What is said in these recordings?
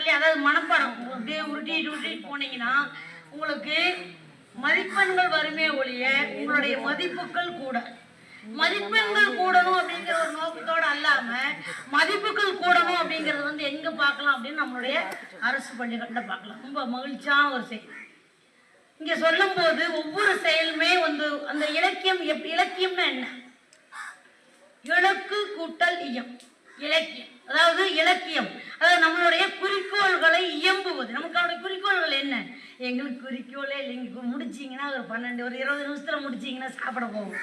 சொல்லி அதாவது மனப்பாடம் அப்படியே உருட்டிட்டு உருட்டிட்டு போனீங்கன்னா உங்களுக்கு மதிப்பெண்கள் வருமே ஒழிய உங்களுடைய மதிப்புகள் கூட மதிப்பெண்கள் கூடணும் அப்படிங்கிற ஒரு நோக்கத்தோட அல்லாம மதிப்புகள் கூடணும் அப்படிங்கறது வந்து எங்க பார்க்கலாம் அப்படின்னு நம்மளுடைய அரசு பள்ளிகள்கிட்ட பார்க்கலாம். ரொம்ப மகிழ்ச்சியான ஒரு செய்தி. இங்க சொல்லும் போது ஒவ்வொரு செயலுமே வந்து அந்த இலக்கியம் எப் இலக்கியம்னா என்ன? இலக்கு கூட்டல் இயம். இலக்கியம். அதாவது இலக்கியம். அதாவது நம்மளுடைய குறிக்கோள்களை இயம்புவது. நமக்கான குறிக்கோள்கள் என்ன? எங்களுக்கு குறிக்கோளே இல்லைங்க. முடிச்சிங்கன்னா ஒரு பன்னெண்டு ஒரு இருபது நிமிஷத்துல முடிச்சிங்கன்னா சாப்பிட போவோம்.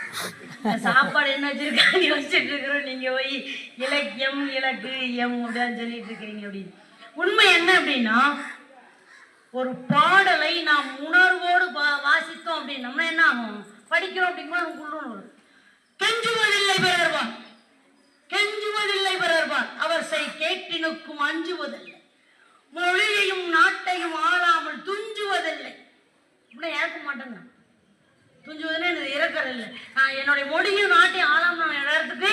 சாப்பாடு என்ன வச்சிருக்காங்க யோசிச்சுட்டு இருக்கிறோம். நீங்க போய் இலக்கியம் இலக்கு எம் அப்படின்னு சொல்லிட்டு இருக்கிறீங்க அப்படின்னு உண்மை என்ன அப்படின்னா ஒரு பாடலை நாம் உணர்வோடு வா- வாசித்தோம் அப்படின்னம்னா என்ன ஆகும்? படிக்கிறோம் அப்படிங்கும்போது நமக்கு உள்ளுணர்வு வரும் கெஞ்சுவதில்லை பிறர்வான் கெஞ்சுவதில்லை பிறர்வான் அவர் செய் கேட்டினுக்கும் அஞ்சுவதில்லை மொழியையும் நாட்டையும் ஆளாமல் துஞ்சுவதில்லை. இப்படி ஏற்க மாட்டேங்க? துஞ்சுவதுன்னு எனக்கு இறக்கறது இல்லை நான் என்னுடைய மொழியும் நாட்டையும் ஆளாமல் நான் இடத்துக்கு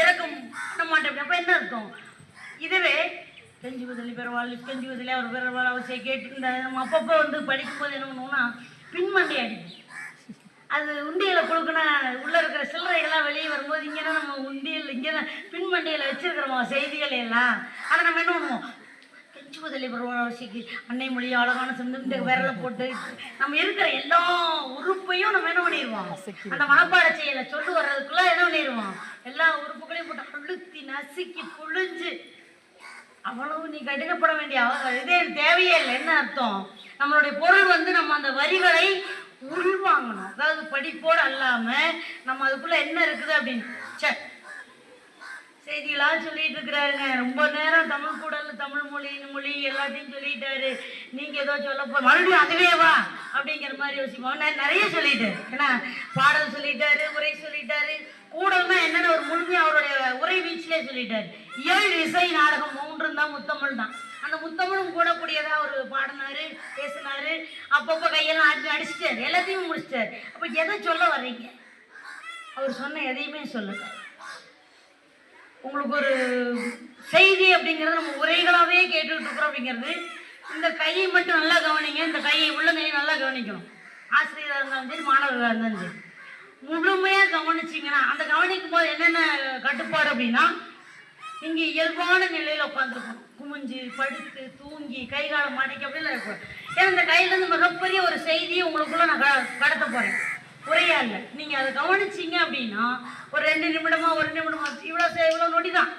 இறக்கம் பண்ண மாட்டேன் அப்ப என்ன அர்த்தம்? இதுவே கெஞ்சுவதில்லை பெறவாள் கெஞ்சுவதில்லை அவர் பெறவாள் அவசியம் கேட்டு இந்த நம்ம அப்பப்போ வந்து படிக்கும்போது என்ன பண்ணுவோம்னா பின்மண்டி அடிக்கும் அது உண்டியலை கொடுக்கணும் உள்ள இருக்கிற சில்லறைகள்லாம் வெளியே வரும்போது இங்கே நம்ம உண்டியல் இங்கே பின்மண்டியில் வச்சிருக்கிறோம் செய்திகள் எல்லாம். அதை நம்ம என்ன பண்ணுவோம்? கெஞ்சுவதில்லை பருவசிக்கு அன்னை மொழி அழகான சிந்து விரல போட்டு நம்ம இருக்கிற எல்லா உறுப்பையும் நம்ம என்ன பண்ணிடுவோம்? அந்த மனப்பாட செயலை சொல்லு வர்றதுக்குள்ள என்ன பண்ணிடுவோம்? எல்லா உறுப்புகளையும் போட்டு அழுத்தி நசுக்கி புழிஞ்சு. அவ்வளவு நீ கடினப்பட வேண்டிய அவ- இதே தேவையே இல்லை. என்ன அர்த்தம்? நம்மளுடைய பொருள் வந்து நம்ம அந்த வரிகளை உள்வாங்கணும் அதாவது படிப்போடு அல்லாம நம்ம அதுக்குள்ள என்ன இருக்குது அப்படின்னு. சே செய்திகளாக சொல்லிட்டு இருக்கிறாருங்க. ரொம்ப நேரம் தமிழ் கூடல் தமிழ் மொழி மொழி எல்லாத்தையும் சொல்லிட்டாரு. நீங்க ஏதோ சொல்ல போ மறுபடியும் அதுவே வா அப்படிங்கிற மாதிரி யோசிப்போம். நான் நிறைய சொல்லிட்டாரு. ஏன்னா பாடல் சொல்லிட்டாரு உரை சொல்லிட்டாரு. கூடல்னா என்னன்னு ஒரு முழுமையா அவருடைய உரை வீச்சிலே சொல்லிட்டாரு. ஏழு இசை நாடகம் மூன்றும் தான் முத்தமிழ் தான் அந்த முத்தமிழும் கூடக்கூடியதா ஒரு பாடினாரு பேசினாரு. அப்பப்போ கையெல்லாம் ஆட்டி அடிச்சிட்டார். எல்லாத்தையும் முடிச்சிட்டார். அப்போ எதை சொல்ல வர்றீங்க? அவர் சொன்ன எதையுமே சொல்லுங்க உங்களுக்கு ஒரு செய்தி அப்படிங்கிறது நம்ம உரைகளாகவே கேட்டுக்கிட்டு இருக்கிறோம் அப்படிங்கிறது இந்த கையை மட்டும் நல்லா கவனிங்க. இந்த கையை உள்ள கையை நல்லா கவனிக்கணும். ஆசிரியராக இருந்தாலும் சரி மாணவர்களாக இருந்தாலும் சரி. முழுமையாக கவனிச்சிங்கன்னா அந்த கவனிக்கும் போது என்னென்ன கட்டுப்பாடு அப்படின்னா இங்கே இயல்பான நிலையில் உட்காந்துருக்கணும் குமிஞ்சு படுத்து தூங்கி கை காலம் மடக்கி அப்படிலாம் இருக்கணும் ஏன்னா இந்த கையில இருந்து மிகப்பெரிய ஒரு செய்தியை உங்களுக்குள்ள நான் க- கடத்த போறேன். உரையா இல்லை. நீங்க அதை கவனிச்சீங்க அப்படின்னா ஒரு ரெண்டு நிமிடமா ஒரு நிமிடமா இவ்வளோ இவ்வளோ நொடி தான்